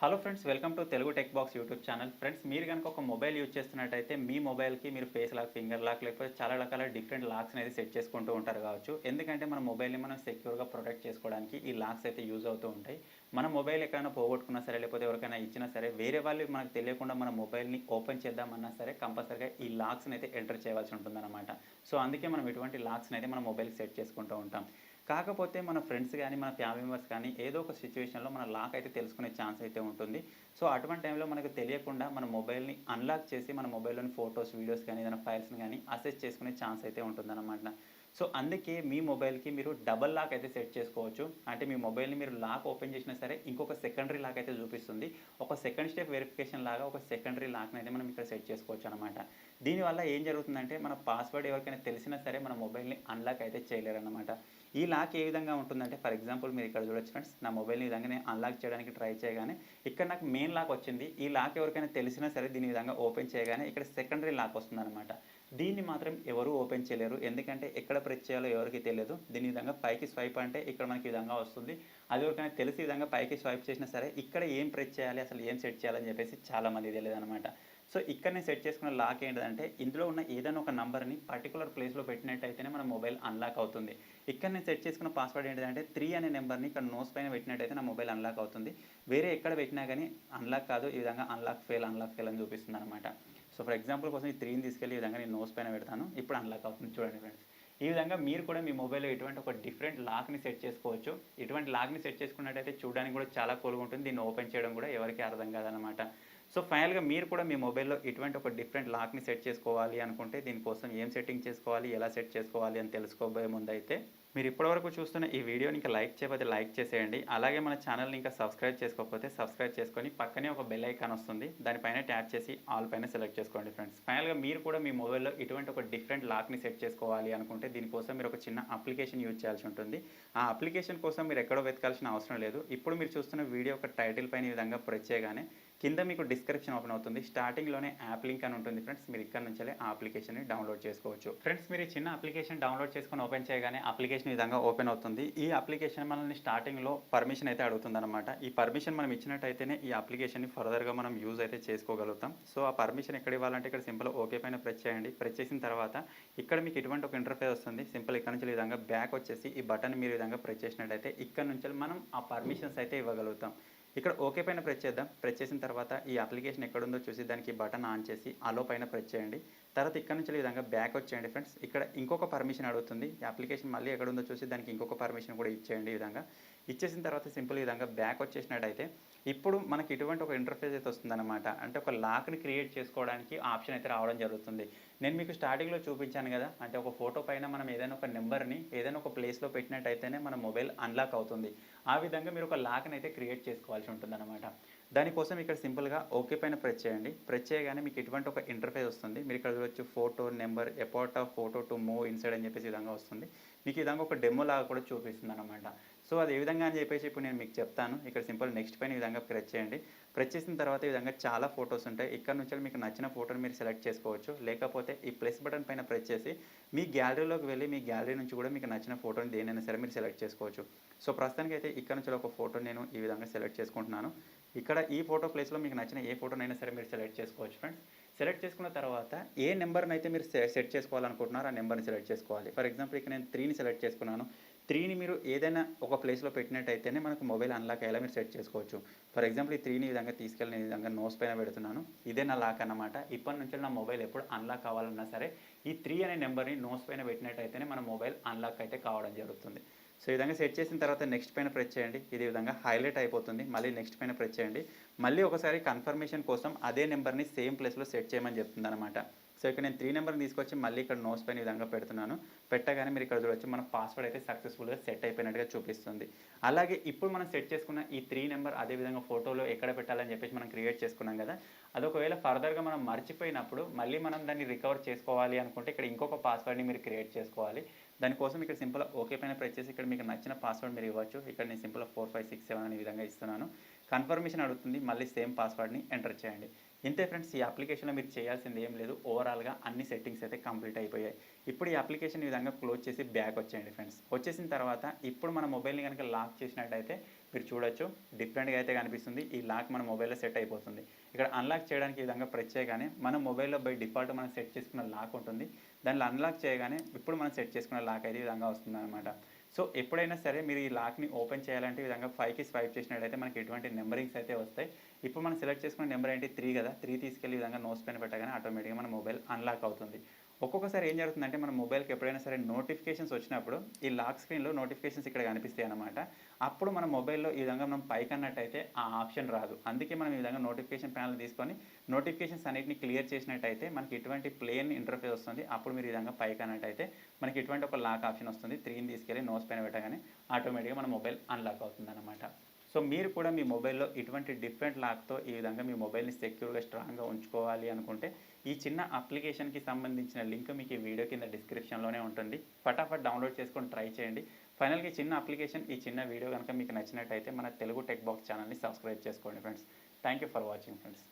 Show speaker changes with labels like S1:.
S1: Hello friends welcome to Telugu tech box YouTube channel friends మీరు కనుక ఒక mobile use చేస్తున్నట్టయితే మీ మొబైల్కి మీరు ఫేస్ లాక్ ఫింగర్ లాక్ లేకపోతే చాలా రకాల డిఫరెంట్ లాక్స్ అనేది సెట్ చేసుకుంటూ ఉంటారు కావచ్చు. ఎందుకంటే మన మొబైల్ని మనం సెక్యూర్గా ప్రొటెక్ట్ చేసుకోవడానికి ఈ లాక్స్ అయితే యూజ్ అవుతూ ఉంటాయి. మన మొబైల్ ఎక్కడైనా పోగొట్టుకున్నా సరే లేకపోతే ఎవరికైనా ఇచ్చినా సరే వేరే వాళ్ళు మనకు తెలియకుండా మన మొబైల్ని ఓపెన్ చేద్దామన్నా సరే కంపల్సరీగా ఈ లాక్స్ని అయితే ఎంటర్ చేయవలసి ఉంటుందన్నమాట. సో అందుకే మనం ఇటువంటి లాక్స్ని అయితే మన మొబైల్కి సెట్ చేసుకుంటూ ఉంటాం. కాకపోతే మన ఫ్రెండ్స్ కానీ మన ఫ్యామిలీ మెంబర్స్ కానీ ఏదో ఒక సిచ్యువేషన్లో మన లాక్ అయితే తెలుసుకునే ఛాన్స్ అయితే ఉంటుంది. సో అటువంటి టైంలో మనకు తెలియకుండా మన మొబైల్ని అన్లాక్ చేసి మన మొబైల్లోని ఫొటోస్ వీడియోస్ కానీ ఏదైనా ఫైల్స్ని కానీ అసెస్ చేసుకునే ఛాన్స్ అయితే ఉంటుందన్నమాట. సో అందుకే మీ మొబైల్కి మీరు డబల్ లాక్ అయితే సెట్ చేసుకోవచ్చు. అంటే మీ మొబైల్ని మీరు లాక్ ఓపెన్ చేసినా సరే ఇంకొక సెకండరీ లాక్ అయితే చూపిస్తుంది. ఒక సెకండ్ స్టెప్ వెరిఫికేషన్ లాగా ఒక సెకండరీ లాక్ని అయితే మనం ఇక్కడ సెట్ చేసుకోవచ్చు అనమాట దీనివల్ల ఏం జరుగుతుందంటే మన పాస్వర్డ్ ఎవరికైనా తెలిసినా సరే మన మొబైల్ని అన్లాక్ అయితే చేయలేరు అనమాట ఈ లాక్ ఏ విధంగా ఉంటుందంటే ఫర్ ఎగ్జాంపుల్ మీరు ఇక్కడ చూడొచ్చు ఫ్రెండ్స్ నా మొబైల్ని ఈ విధంగా నేను అన్లాక్ చేయడానికి ట్రై చేయగానే ఇక్కడ నాకు మెయిన్ లాక్ వచ్చింది. ఈ లాక్ ఎవరికైనా తెలిసినా సరే దీని విధంగా ఓపెన్ చేయగానే ఇక్కడ సెకండరీ లాక్ వస్తుందన్నమాట. దీన్ని మాత్రం ఎవరు ఓపెన్ చేయలేరు. ఎందుకంటే ఎక్కడ ప్రెస్ చేయాలో ఎవరికి తెలియదు. దీని విధంగా పైకి స్వైప్ అంటే ఇక్కడ మనకి ఈ విధంగా వస్తుంది. అది ఎవరికైనా తెలిసి విధంగా పైకి స్వైప్ చేసినా సరే ఇక్కడ ఏం ప్రెస్ చేయాలి అసలు ఏం సెట్ చేయాలని చెప్పేసి చాలా మంది తెలియదు అనమాట సో ఇక్కడ నేను సెట్ చేసుకున్న లాక్ ఏంటంటే ఇందులో ఉన్న ఏదైనా ఒక నంబర్ని పర్టికులర్ ప్లేస్లో పెట్టినట్టయితేనే మన మొబైల్ అన్లాక్ అవుతుంది. ఇక్కడ నేను సెట్ చేసుకున్న పాస్వర్డ్ ఏంటంటే త్రీ అనే నెంబర్ని ఇక్కడ నోస్ పైన పెట్టినట్టయితే నా మొబైల్ అన్లాక్ అవుతుంది. వేరే ఎక్కడ పెట్టినా కానీ అన్లాక్ కాదు ఈ విధంగా అన్లాక్ ఫెయిల్ అన్లాక్ ఫెయిల్ అని చూపిస్తుంది అనమాట సో ఫర్ ఎగ్జాంపుల్ కోసం ఈ త్రీని తీసుకెళ్ళి ఈ విధంగా నేను నోస్ పైన పెడతాను. ఇప్పుడు అన్లాక్ అవుతుంది చూడండి ఫ్రెండ్స్ ఈ విధంగా మీరు కూడా మీ మొబైల్లో ఎటువంటి ఒక డిఫరెంట్ లాక్ని సెట్ చేసుకోవచ్చు. ఇటువంటి లాక్ని సెట్ చేసుకున్నట్టయితే చూడడానికి కూడా చాలా కూల్గా ఉంటుంది. దీన్ని ఓపెన్ చేయడం కూడా ఎవరికి అర్థం కాదనమాట సో ఫైనల్గా మీరు కూడా మీ మొబైల్లో ఇటువంటి ఒక డిఫరెంట్ లాక్ని సెట్ చేసుకోవాలి అనుకుంటే దీనికోసం ఏం సెట్టింగ్ చేసుకోవాలి ఎలా సెట్ చేసుకోవాలి అని తెలుసుకోబోయే ముందు అయితే మీరు ఇప్పటివరకు చూస్తున్న ఈ వీడియోని ఇంకా లైక్ చేయకపోతే లైక్ చేసేయండి. అలాగే మన ఛానల్ని ఇంకా సబ్స్క్రైబ్ చేసుకోకపోతే సబ్స్క్రైబ్ చేసుకొని పక్కనే ఒక బెల్ ఐకాన్ వస్తుంది. దానిపైన ట్యాప్ చేసి ఆల్ పైన సెలెక్ట్ చేసుకోండి ఫ్రెండ్స్. ఫైనల్గా మీరు కూడా మీ మొబైల్లో ఇటువంటి ఒక డిఫరెంట్ లాక్ని సెట్ చేసుకోవాలి అనుకుంటే దీనికోసం మీరు ఒక చిన్న అప్లికేషన్ యూజ్ చేయాల్సి ఉంటుంది. ఆ అప్లికేషన్ కోసం మీరు ఎక్కడో వెతకాల్సిన అవసరం లేదు. ఇప్పుడు మీరు చూస్తున్న వీడియో ఒక టైటిల్ పైన ఈ విధంగా ప్రెస్ చేయగానే కింద మీకు డిస్క్రిప్షన్ ఓపెన్ అవుతుంది. స్టార్టింగ్లోనే యాప్ లింక్ అని ఉంటుంది ఫ్రెండ్స్ మీరు ఇక్కడ నుంచి అప్లికేషన్ని డౌన్లోడ్ చేసుకోవచ్చు. ఫ్రెండ్స్ మీరు చిన్న అప్లికేషన్ డౌన్లోడ్ చేసుకొని ఓపెన్ చేయగానే అప్లికేషన్ విధంగా ఓపెన్ అవుతుంది. ఈ అప్లికేషన్ మనల్ని స్టార్టింగ్లో పర్మిషన్ అయితే అడుగుతుంది అనమాట ఈ పర్మిషన్ మనం ఇచ్చినట్టయితేనే ఈ అప్లికేషన్ని ఫర్దర్గా మనం యూజ్ అయితే చేసుకోగలుగుతాం. సో ఆ పర్మిషన్ ఎక్కడ ఇవ్వాలంటే ఇక్కడ సింపుల్ ఓకే పైన ప్రెస్ చేయండి. ప్రెస్ చేసిన తర్వాత ఇక్కడ మీకు ఇటువంటి ఒక ఇంటర్ఫేస్ వస్తుంది. సింపుల్ ఇక్కడ నుంచి ఈ విధంగా బ్యాక్ వచ్చేసి ఈ బటన్ మీరు ఈ విధంగా ప్రెస్ చేసినట్టయితే ఇక్కడ నుంచి మనం ఆ పర్మిషన్స్ అయితే ఇవ్వగలుగుతాం. ఇక్కడ ఓకే పైన ప్రెస్ చేద్దాం. ప్రెస్ చేసిన తర్వాత ఈ అప్లికేషన్ ఎక్కడుందో చూసి దానికి బటన్ ఆన్ చేసి అలో పైన ప్రెస్ చేయండి. తర్వాత ఇక్కడ నుంచి ఈ విధంగా బ్యాక్ వచ్చేయండి ఫ్రెండ్స్ ఇక్కడ ఇంకొక పర్మిషన్ అడుగుతుంది. ఈ అప్లికేషన్ మళ్ళీ ఎక్కడుందో చూసి దానికి ఇంకొక పర్మిషన్ కూడా ఇచ్చేయండి ఈ విధంగా. ఇచ్చేసిన తర్వాత సింపుల్ ఈ విధంగా బ్యాక్ వచ్చేసినట్టయితే ఇప్పుడు మనకి ఇటువంటి ఒక ఇంటర్ఫేస్ అయితే వస్తుందన్నమాట. అంటే ఒక లాక్ని క్రియేట్ చేసుకోవడానికి ఆప్షన్ అయితే రావడం జరుగుతుంది. నేను మీకు స్టార్టింగ్లో చూపించాను కదా అంటే ఒక ఫోటో పైన మనం ఏదైనా ఒక నెంబర్ని ఏదైనా ఒక ప్లేస్లో పెట్టినట్టయితేనే మన మొబైల్ అన్లాక్ అవుతుంది. ఆ విధంగా మీరు ఒక లాక్ని అయితే క్రియేట్ చేసుకోవాల్సి ఉంటుందన్నమాట. దానికోసం ఇక్కడ సింపుల్గా ఓకే పైన ప్రెస్ చేయండి. ప్రెస్ చేయగానే మీకు ఇటువంటి ఒక ఇంటర్ఫేస్ వస్తుంది. మీరు ఇక్కడ చూడొచ్చు photo number apart of photo to move inside అని చెప్పేసి విధంగా వస్తుంది. మీకు విధంగా ఒక డెమో లాగా కూడా చూపిస్తుంది అనమాట సో అది ఏ విధంగా అని చెప్పేసి ఇప్పుడు నేను మీకు చెప్తాను. ఇక్కడ సింపుల్ నెక్స్ట్ పైన ఈ విధంగా ప్రెస్ చేయండి. ప్రెస్ చేసిన తర్వాత ఈ విధంగా చాలా ఫొటోస్ ఉంటాయి. ఇక్కడ నుంచి మీకు నచ్చిన ఫోటోని మీరు సెలెక్ట్ చేసుకోవచ్చు. లేకపోతే ఈ ప్లస్ బటన్ పైన ప్రెస్ చేసి మీ గ్యాలరీలోకి వెళ్ళి మీ గ్యాలరీ నుంచి కూడా మీకు నచ్చిన ఫోటోని దేనైనా సరే మీరు సెలెక్ట్ చేసుకోవచ్చు. సో ప్రస్తుతానికి అయితే ఇక్కడ నుంచి ఒక ఫోటో నేను ఈ విధంగా సెలెక్ట్ చేసుకుంటున్నాను. ఇక్కడ ఈ ఫోటో ప్లేస్లో మీకు నచ్చిన ఏ ఫోటోనైనా సరే మీరు సెలెక్ట్ చేసుకోవచ్చు ఫ్రెండ్స్. సెలెక్ట్ చేసుకున్న తర్వాత ఏ నెంబర్ని అయితే మీరు సెట్ చేసుకోవాలనుకుంటున్నారో ఆ నెంబర్ని సెలెక్ట్ చేసుకోవాలి. ఫర్ ఎగ్జాంపుల్ ఇక్కడ నేను త్రీని సెలెక్ట్ చేసుకున్నాను. త్రీని మీరు ఏదైనా ఒక ప్లేస్లో పెట్టినట్టయితేనే మనకు మొబైల్ అన్లాక్ అయ్యేలా మీరు సెట్ చేసుకోవచ్చు. ఫర్ ఎగ్జాంపుల్ ఈ త్రీని ఈ విధంగా తీసుకెళ్ళి విధంగా నోస్ పైన పెడుతున్నాను. ఇదే నా లాక్ అన్నమాట. ఇప్పటి నుంచి నా మొబైల్ ఎప్పుడు అన్లాక్ కావాలన్నా సరే ఈ త్రీ అనే నెంబర్ని నోస్ పైన పెట్టినట్టయితేనే మన మొబైల్ అన్లాక్ అయితే కావడం జరుగుతుంది. సో ఈ విధంగా సెట్ చేసిన తర్వాత నెక్స్ట్ పైన ప్రెస్ చేయండి. ఇది విధంగా హైలైట్ అయిపోతుంది. మళ్ళీ నెక్స్ట్ పైన ప్రెస్ చేయండి. మళ్ళీ ఒకసారి కన్ఫర్మేషన్ కోసం అదే నెంబర్ని సేమ్ ప్లేస్లో సెట్ చేయమని చెప్తుంది అనమాట ఇక్కడ నేను త్రీ నెంబర్ని తీసుకొచ్చి మళ్ళీ ఇక్కడ నోస్ పైన విధంగా పెడుతున్నాను. పెట్టగానే మీరు ఇక్కడ చూడొచ్చు మన పాస్వర్డ్ అయితే సక్సెస్ఫుల్గా సెట్ అయిపోయినట్టుగా చూపిస్తుంది. అలాగే ఇప్పుడు మనం సెట్ చేసుకున్న ఈ త్రీ నెంబర్ అదే విధంగా ఫోటోలో ఎక్కడ పెట్టాలని చెప్పేసి మనం క్రియేట్ చేసుకున్నాం కదా. అది ఒకవేళ ఫర్దర్గా మనం మర్చిపోయినప్పుడు మళ్ళీ మనం దాన్ని రికవర్ చేసుకోవాలి అనుకుంటే ఇక్కడ ఇంకొక పాస్వర్డ్ని మీరు క్రియేట్ చేసుకోవాలి. దానికోసం ఇక్కడ సింపుల్ ఓకే పైన ప్రెస్ చేసి ఇక్కడ మీకు నచ్చిన పాస్వర్డ్ మీరు ఇవ్వచ్చు. ఇక్కడ నేను simple four five six seven అనే విధంగా ఇస్తున్నాను. కన్ఫర్మేషన్ అడుగుతుంది. మళ్ళీ సేమ్ పాస్వర్డ్ని ఎంటర్ చేయండి. ఇంతే ఫ్రెండ్స్ ఈ అప్లికేషన్లో మీరు చేయాల్సింది ఏం లేదు. ఓవరాల్గా అన్ని సెట్టింగ్స్ అయితే కంప్లీట్ అయిపోయాయి. ఇప్పుడు ఈ అప్లికేషన్ ఈ విధంగా క్లోజ్ చేసి బ్యాక్ వచ్చేయండి ఫ్రెండ్స్. వచ్చేసిన తర్వాత ఇప్పుడు మన మొబైల్ని కనుక లాక్ చేసినట్టయితే మీరు చూడొచ్చు. డిఫరెంట్గా అయితే కనిపిస్తుంది. ఈ లాక్ మన మొబైల్లో సెట్ అయిపోతుంది. ఇక్కడ అన్లాక్ చేయడానికి ఈ విధంగా ప్రెస్ చేయగానే మన మొబైల్లో బై డిఫాల్ట్ మనం సెట్ చేసుకున్న లాక్ ఉంటుంది. దానిలో అన్లాక్ చేయగానే ఇప్పుడు మనం సెట్ చేసుకున్న లాక్ అయితే ఈ విధంగా వస్తుంది అనమాట సో ఎప్పుడైనా సరే మీరు ఈ లాక్ని ఓపెన్ చేయాలంటే ఈ విధంగా ఫైవ్కి స్వైప్ చేసినట్టయితే మనకి ఎటువంటి నెంబరింగ్స్ అయితే వస్తాయి. ఇప్పుడు మనం సెలెక్ట్ చేసుకున్న నెంబర్ ఏంటి? త్రీ కదా. త్రీ తీసుకెళ్ళి విధంగా నోస్ పైన పెట్టగానే ఆటోమేటిక్గా మన మొబైల్ అన్లాక్ అవుతుంది. ఒక్కొక్కసారి ఏం జరుగుతుందంటే మన మొబైల్కి ఎప్పుడైనా సరే నోటిఫికేషన్స్ వచ్చినప్పుడు ఈ లాక్ స్క్రీన్లో నోటిఫికేషన్స్ ఇక్కడ కనిపిస్తాయి అనమాట అప్పుడు మన మొబైల్లో ఈ విధంగా మనం పైకి అన్నట్టయితే ఆ ఆప్షన్ రాదు. అందుకే మనం ఈ విధంగా నోటిఫికేషన్ ప్యానల్ తీసుకొని నోటిఫికేషన్స్ అన్నిటిని క్లియర్ చేసినట్టయితే మనకి ఇటువంటి ప్లేన్ ఇంటర్ఫేస్ వస్తుంది. అప్పుడు మీరు ఈ విధంగా పైకి అన్నట్టయితే మనకి ఇటువంటి ఒక లాక్ ఆప్షన్ వస్తుంది. త్రీని తీసుకెళ్ళి నోస్ పైన పెట్టగానే ఆటోమేటిక్గా మన మొబైల్ అన్లాక్ అవుతుంది అనమాట సో మీరు కూడా మీ మొబైల్లో ఇటువంటి డిఫరెంట్ లాక్తో ఈ విధంగా మీ మొబైల్ని సెక్యూర్గా స్ట్రాంగ్గా ఉంచుకోవాలి అనుకుంటే ఈ చిన్న అప్లికేషన్కి సంబంధించిన లింక్ మీకు ఈ వీడియో కింద డిస్క్రిప్షన్లోనే ఉంటుంది. ఫటాఫట్ డౌన్లోడ్ చేసుకొని ట్రై చేయండి. ఫైనల్గా ఈ చిన్న అప్లికేషన్ ఈ చిన్న వీడియో కనుక మీకు నచ్చినట్టయితే మన తెలుగు టెక్ బాక్స్ ఛానల్ని సబ్స్క్రైబ్ చేసుకోండి friends. Thank you for watching friends.